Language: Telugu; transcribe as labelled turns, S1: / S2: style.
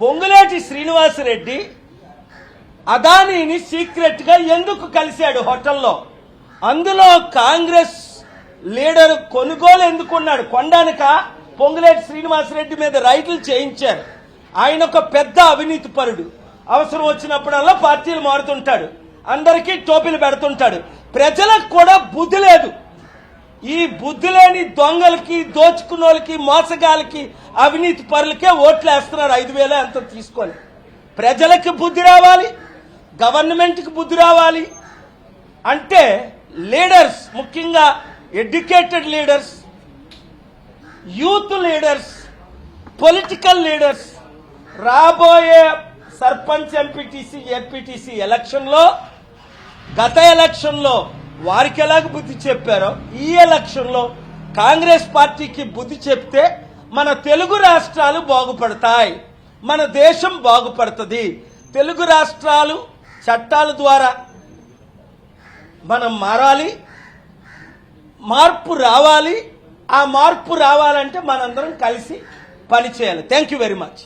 S1: పొంగులేటి శ్రీనివాసరెడ్డి అదానీని సీక్రెట్గా ఎందుకు కలిశాడు హోటల్లో? అందులో కాంగ్రెస్ లీడర్ కొనుగోలు ఎందుకున్నాడు? కొండానుక? పొంగులేటి శ్రీనివాసరెడ్డి మీద రైతులు చేయించారు. ఆయన ఒక పెద్ద అవినీతి పరుడు. అవసరం వచ్చినప్పుడల్లా పార్టీలు మారుతుంటాడు. అందరికీ టోపీలు పెడుతుంటాడు. ప్రజలకు కూడా బుద్ధి లేదు. ఈ బుద్ధి లేని దొంగలకి దోచుకున్నోళ్ళకి మోసగాళ్ళకి అవినీతి పరులకే ఓట్లు వేస్తున్నారు ఐదు వేల ఎంత తీసుకొని ప్రజలకు బుద్ధి రావాలి గవర్నమెంట్కి బుద్ధి రావాలి. అంటే లీడర్స్ ముఖ్యంగా educated leaders youth leaders political leaders రాబోయే సర్పంచ్ ఎంపీటీసీ ఎంపీటీసీ ఎలక్షన్లో గత ఎలక్షన్లో వారికి ఎలాగ బుద్ధి చెప్పారో ఈ ఎలక్షన్లో కాంగ్రెస్ పార్టీకి బుద్ధి చెప్తే మన తెలుగు రాష్ట్రాలు బాగుపడతాయి మన దేశం బాగుపడుతుంది. తెలుగు రాష్ట్రాలు చట్టాల ద్వారా మనం మారాలి మార్పు రావాలి. ఆ మార్పు రావాలంటే మనందరం కలిసి పనిచేయాలి. Thank you very much